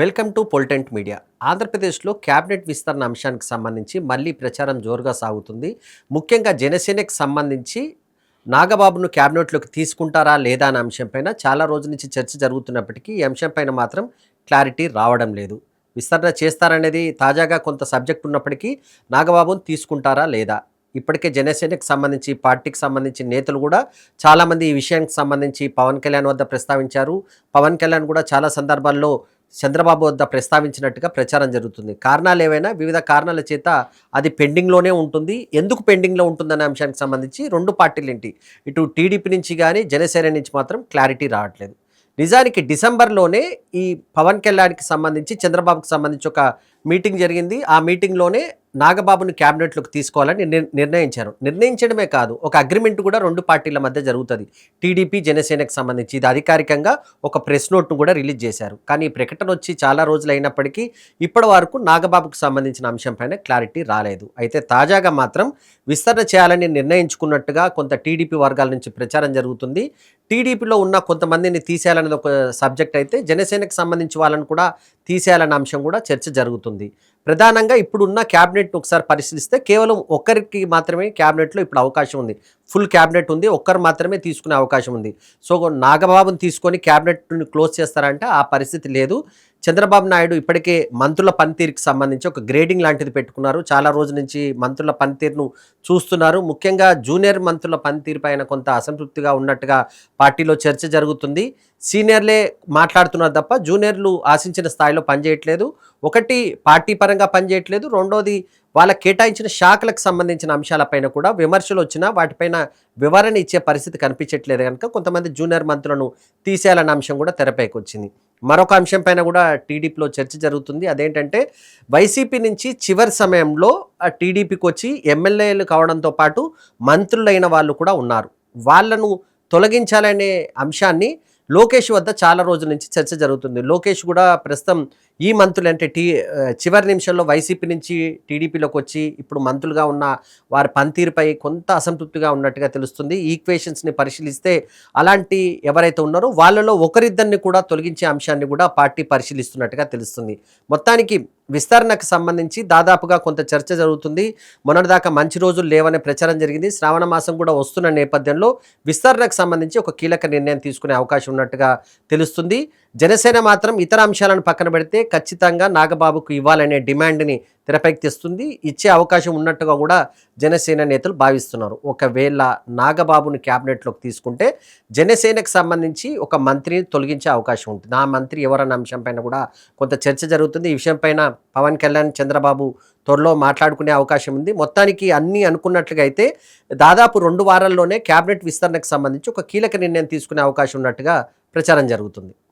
Welcome to పొల్టెంట్ media. ఆంధ్రప్రదేశ్లో cabinet విస్తరణ అంశానికి సంబంధించి మళ్ళీ ప్రచారం జోరుగా సాగుతుంది. ముఖ్యంగా జనసేనకు సంబంధించి నాగబాబును క్యాబినెట్లోకి తీసుకుంటారా లేదా అనే అంశంపైన చాలా రోజుల నుంచి చర్చ జరుగుతున్నప్పటికీ ఈ అంశంపైన మాత్రం క్లారిటీ రావడం లేదు. విస్తరణ చేస్తారనేది తాజాగా కొంత సబ్జెక్ట్ ఉన్నప్పటికీ నాగబాబును తీసుకుంటారా లేదా? ఇప్పటికే జనసేనకు సంబంధించి పార్టీకి సంబంధించి నేతలు కూడా చాలామంది ఈ విషయానికి సంబంధించి పవన్ కళ్యాణ్ వద్ద ప్రస్తావించారు. పవన్ కళ్యాణ్ కూడా చాలా సందర్భాల్లో చంద్రబాబు వద్ద ప్రస్తావించినట్టుగా ప్రచారం జరుగుతుంది. కారణాలు ఏవైనా వివిధ కారణాల చేత అది పెండింగ్లోనే ఉంటుంది. ఎందుకు పెండింగ్లో ఉంటుందనే అంశానికి సంబంధించి రెండు పార్టీలు ఏంటి ఇటు టీడీపీ నుంచి కానీ జనసేన నుంచి మాత్రం క్లారిటీ రావట్లేదు. నిజానికి డిసెంబర్లోనే ఈ పవన్ కళ్యాణ్కి సంబంధించి చంద్రబాబుకి సంబంధించి ఒక మీటింగ్ జరిగింది. ఆ మీటింగ్లోనే నాగబాబును క్యాబినెట్లోకి తీసుకోవాలని నిర్ణయించారు. నిర్ణయించడమే కాదు ఒక అగ్రిమెంట్ కూడా రెండు పార్టీల మధ్య జరుగుతుంది. టీడీపీ జనసేనకు సంబంధించి ఇది అధికారికంగా ఒక ప్రెస్ నోట్ను కూడా రిలీజ్ చేశారు. కానీ ఈ ప్రకటన వచ్చి చాలా రోజులు అయినప్పటికీ ఇప్పటి వరకు నాగబాబుకు సంబంధించిన అంశంపైన క్లారిటీ రాలేదు. అయితే తాజాగా మాత్రం విస్తరణ చేయాలని నిర్ణయించుకున్నట్టుగా కొంత టీడీపీ వర్గాల నుంచి ప్రచారం జరుగుతుంది. టీడీపీలో ఉన్న కొంతమందిని తీసేయాలనేది ఒక సబ్జెక్ట్ అయితే జనసేనకు సంబంధించి వాళ్ళని కూడా తీసేయాలన్న అంశం కూడా చర్చ జరుగుతుంది. ప్రధానంగా ఇప్పుడున్న క్యాబినెట్ ఒకసారి పరిశీలిస్తే కేవలం ఒక్కరికి మాత్రమే క్యాబినెట్లో ఇప్పుడు అవకాశం ఉంది. ఫుల్ క్యాబినెట్ ఉంది ఒక్కరు మాత్రమే తీసుకునే అవకాశం ఉంది. సో నాగబాబును తీసుకొని క్యాబినెట్ని క్లోజ్ చేస్తారంటే ఆ పరిస్థితి లేదు. చంద్రబాబు నాయుడు ఇప్పటికే మంత్రుల పనితీరుకి సంబంధించి ఒక గ్రేడింగ్ లాంటిది పెట్టుకున్నారు. చాలా రోజుల నుంచి మంత్రుల పనితీరును చూస్తున్నారు. ముఖ్యంగా జూనియర్ మంత్రుల పనితీరు పైన కొంత అసంతృప్తిగా ఉన్నట్టుగా పార్టీలో చర్చ జరుగుతుంది. సీనియర్లే మాట్లాడుతున్నారు తప్ప జూనియర్లు ఆశించిన స్థాయిలో పనిచేయట్లేదు. ఒకటి పార్టీ పరంగా పనిచేయట్లేదు. రెండోది వాళ్ళ కేటాయించిన శాఖలకు సంబంధించిన అంశాలపైన కూడా విమర్శలు వచ్చినా వాటిపైన వివరణ ఇచ్చే పరిస్థితి కనిపించట్లేదు కనుక కొంతమంది జూనియర్ మంత్రులను తీసేయాలన్న అంశం కూడా తెరపైకి వచ్చింది. మరొక అంశం పైన కూడా టీడీపీలో చర్చ జరుగుతుంది. అదేంటంటే వైసీపీ నుంచి చివరి సమయంలో టీడీపీకి వచ్చి ఎమ్మెల్యేలు కావడంతో పాటు మంత్రులైన వాళ్ళు కూడా ఉన్నారు. వాళ్ళను తొలగించాలనే అంశాన్ని లోకేష్ వద్ద చాలా రోజుల నుంచి చర్చ జరుగుతుంది. లోకేష్ కూడా ప్రస్తుతం ఈ మంత్రులు అంటే టీ చివరి నిమిషంలో వైసీపీ నుంచి టీడీపీలోకి వచ్చి ఇప్పుడు మంత్రులుగా ఉన్న వారి పనితీరుపై కొంత అసంతృప్తిగా ఉన్నట్టుగా తెలుస్తుంది. ఈక్వేషన్స్ని పరిశీలిస్తే అలాంటి ఎవరైతే ఉన్నారో వాళ్ళలో ఒకరిద్దరిని కూడా తొలగించే అంశాన్ని కూడా పార్టీ పరిశీలిస్తున్నట్టుగా తెలుస్తుంది. మొత్తానికి విస్తరణకు సంబంధించి దాదాపుగా కొంత చర్చ జరుగుతుంది. మొన్నటిదాకా మంచి రోజులు లేవనే ప్రచారం జరిగింది. శ్రావణ మాసం కూడా వస్తున్న నేపథ్యంలో విస్తరణకు సంబంధించి ఒక కీలక నిర్ణయం తీసుకునే అవకాశం ఉన్నట్టుగా తెలుస్తుంది. జనసేన మాత్రం ఇతర అంశాలను పక్కన పెడితే ఖచ్చితంగా నాగబాబుకు ఇవ్వాలనే డిమాండ్ని తెరపైకి తెస్తుంది ఇచ్చే అవకాశం ఉన్నట్టుగా కూడా జనసేన నేతలు భావిస్తున్నారు. ఒకవేళ నాగబాబుని క్యాబినెట్లోకి తీసుకుంటే జనసేనకు సంబంధించి ఒక మంత్రిని తొలగించే అవకాశం ఉంటుంది. ఆ మంత్రి ఎవరన్న అంశంపైన కూడా కొంత చర్చ జరుగుతుంది. ఈ విషయంపైన పవన్ కళ్యాణ్ చంద్రబాబు త్వరలో మాట్లాడుకునే అవకాశం ఉంది. మొత్తానికి అన్నీ అనుకున్నట్లుగా అయితే దాదాపు రెండు వారాల్లోనే క్యాబినెట్ విస్తరణకు సంబంధించి ఒక కీలక నిర్ణయం తీసుకునే అవకాశం ఉన్నట్టుగా ప్రచారం జరుగుతుంది.